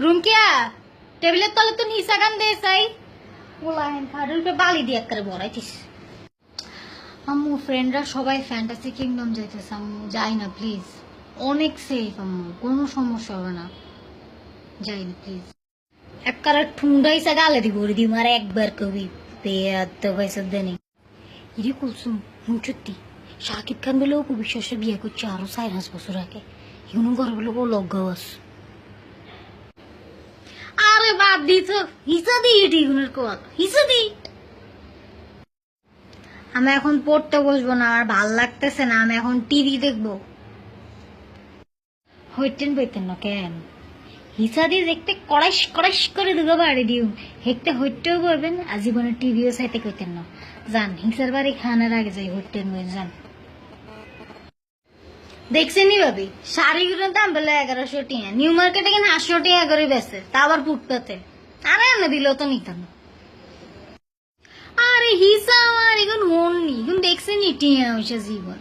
রুমকিয়া, টেবিলের তলে তো নিচা গান দিয়ে চাই। ওলা হেন বালি দিয়ে করে বড়াইছিস। আম্মু ফ্রেন্ডরা সবাই ফ্যান্টাসি কিংডম যাইতেছে আম্মু, যাই না প্লিজ অনেক সেফ আম্মু, কোনো সমস্যা হবে না। যাই না প্লিজ একবার ঠুন্ডাইসা গালে দিব, ওরে দি মারে একবার কবি। পেয়ার তো পয়সা দেনি। ইরে কুলসুম সত্যি শাকিব খান বলে অপু বিশ্বাসে বিয়ে করছে আরও চার পাঁচ বছর আগে। এগুলো লজ্ঞাও আছে। আরে বাদ হিসা দি এটি কল হিসা আমি এখন পড়তে বসবো না, আমার ভালো লাগতেছে না, আমি এখন টিভি দেখব। হইতেন বইতেন না কেন? হিসা দিয়ে দেখতে করে দুগো বাড়ি দিও হেকতে হইতেও আজীবনে টিভিও চাইতে কইতেন না। যান, হিসার বাড়ি খানার আগে যাই, হইতেন বই দেখছেন ভাবি? শাড়িগুলোর দাম বেলা এগারোশো টিয়া নিউ মার্কেটে কিনা আটশো টিয়া করে বেছে তা ফুটপাতে। আরে এনে দিলেও তো নিতাম। আরে হিসা আমার এখন মন নি এখন দেখছেন টিয়া হয়েছে জীবন।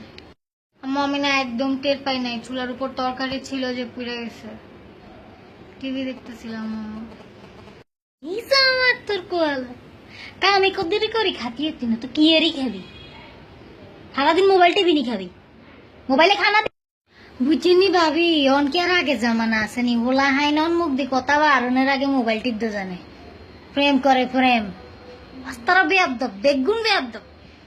মমি না একদম টের পাই নাই। চুলার উপর তরকারি ছিল যে পুড়ে গেছে। টিভি দেখতেছিলাম হিসা আমার তোর কোয়াল তা আমি কদ্দুরি করি? খাতি না, তো কি এরই খাবি? সারাদিন মোবাইল টিভি নি খাবি? মোবাইলে খানা বুঝিনি ভাবি অন কি আর আগে জামানা আসেনি ওলা হাইন অন মুখ দি কথা বা আরনের আগে মোবাইল টিপতে জানে। প্রেম করে প্রেম। তারা বেয়াব্দ বেগুন বেয়াব্দ